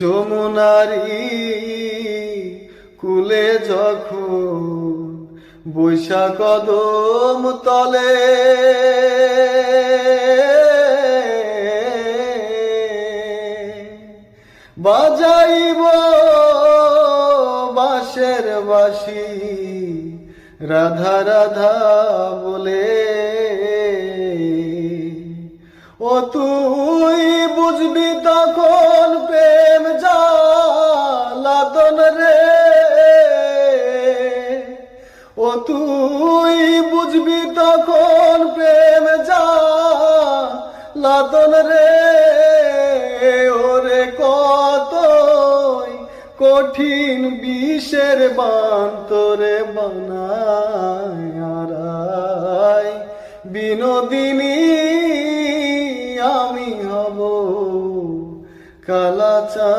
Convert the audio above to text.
যমুনারি কুলে যখন বৈশা কদম তলে, বাজাইব বাঁশের বাসি রাধা রাধা বলে। ও তুই বুঝবি রে। ও তুই বুঝবি তখন প্রেম জালাতন রে। ওরে কতই কঠিন বিষের বান্তরে বানায় আরায় বিনোদিনী, আমি হব কালাচা